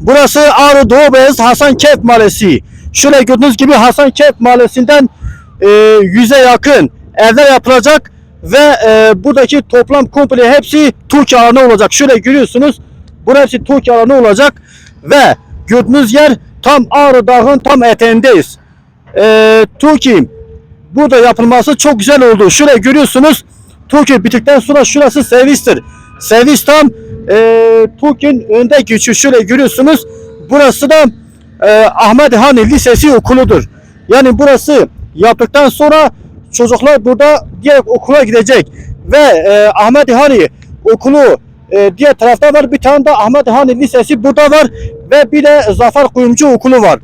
Burası Ağrı Doğu Beyaz Hasan Keyf Mahallesi. Şöyle gördüğünüz gibi Hasan Keyf Mahallesi'nden e, yüze yakın evler yapılacak ve e, buradaki toplam komple hepsi TOKİ alanı olacak. Şöyle görüyorsunuz. Burası hepsi TOKİ alanı olacak ve gördüğünüz yer tam Ağrı Dağı'nın tam eteğindeyiz. E, TOKİ burada yapılması çok güzel oldu. Şöyle görüyorsunuz. TOKİ bittikten sonra şurası servistir. Servis tam e, TOKİ'nin önde geçiyor. Şöyle görüyorsunuz. Burası da e, Ahmet Hani Lisesi okuludur. Yani burası yaptıktan sonra çocuklar burada diğer okula gidecek. Ve e, Ahmet Hani okulu e, diğer tarafta var. Bir tane de Ahmet Hani Lisesi burada var. Ve bir de Zafer Kuyumcu okulu var.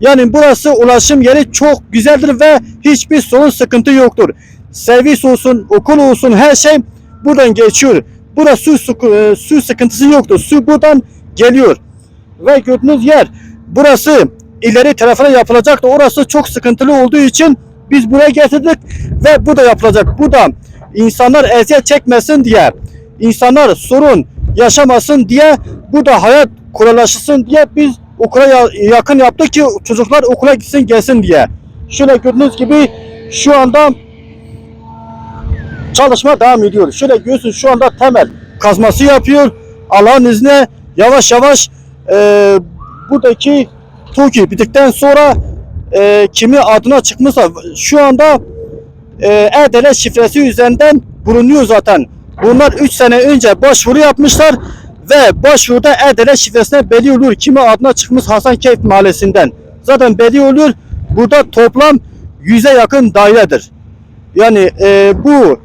Yani burası ulaşım yeri çok güzeldir ve hiçbir sorun sıkıntı yoktur. Servis olsun, okul olsun her şey buradan geçiyor. Burada su, su, e, su sıkıntısı yoktur. Su buradan geliyor. Ve gördüğünüz yer burası ileri tarafına yapılacaktı. Orası çok sıkıntılı olduğu için biz buraya getirdik ve bu da yapılacak. Bu da insanlar eziyet çekmesin diye, insanlar sorun yaşamasın diye, bu da hayat kolaylaşsın diye biz okula ya- yakın yaptık ki çocuklar okula gitsin gelsin diye. Şöyle gördüğünüz gibi şu anda çalışma devam ediyor. Şöyle görüyorsunuz şu anda temel kazması yapıyor. Allah'ın izniyle yavaş yavaş e, buradaki TOKİ bittikten sonra e, kimi adına çıkmışsa şu anda e, E-Devlet şifresi üzerinden bulunuyor zaten. Bunlar 3 sene önce başvuru yapmışlar ve başvuruda E-Devlet şifresine belli oluyor kimi adına çıkmış Hasan Keyf Mahallesi'nden. Zaten belli oluyor. Burada toplam 100'e yakın dairedir. Yani e, bu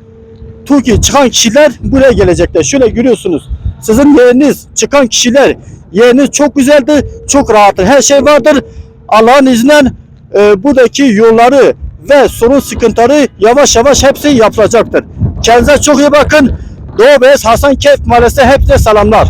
TOKİ çıkan kişiler buraya gelecekler. Şöyle görüyorsunuz. Sizin yeriniz, çıkan kişiler yeriniz çok güzeldir, çok rahattır. Her şey vardır. Allah'ın izniyle e, buradaki yolları ve sorun sıkıntıları yavaş yavaş hepsi yapılacaktır. Kendinize çok iyi bakın. Doğu Beyaz Hasan Keyf Mahallesi hepsi selamlar.